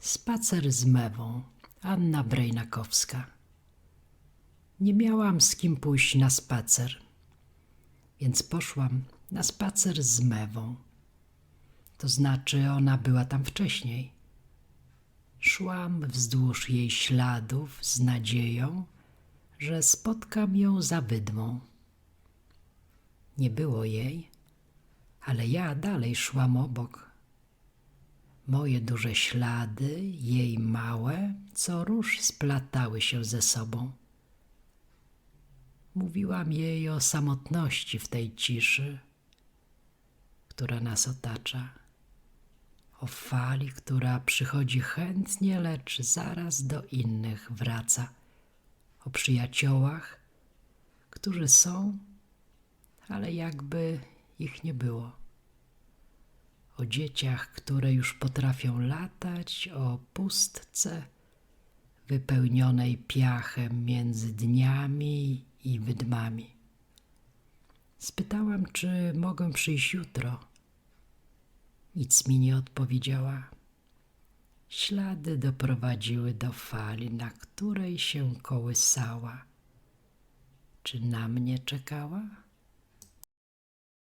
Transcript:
Spacer z mewą. Anna Brejnakowska. Nie miałam z kim pójść na spacer, więc poszłam na spacer z mewą. To znaczy, ona była tam wcześniej. Szłam wzdłuż jej śladów z nadzieją, że spotkam ją za wydmą. Nie było jej, ale ja dalej szłam obok. Moje duże ślady, jej małe, co róż splatały się ze sobą. Mówiłam jej o samotności w tej ciszy, która nas otacza, o fali, która przychodzi chętnie, lecz zaraz do innych wraca, o przyjaciołach, którzy są, ale jakby ich nie było o dzieciach, które już potrafią latać, o pustce wypełnionej piachem między dniami i wydmami. Spytałam, czy mogę przyjść jutro. Nic mi nie odpowiedziała. Ślady doprowadziły do fali, na której się kołysała. Czy na mnie czekała?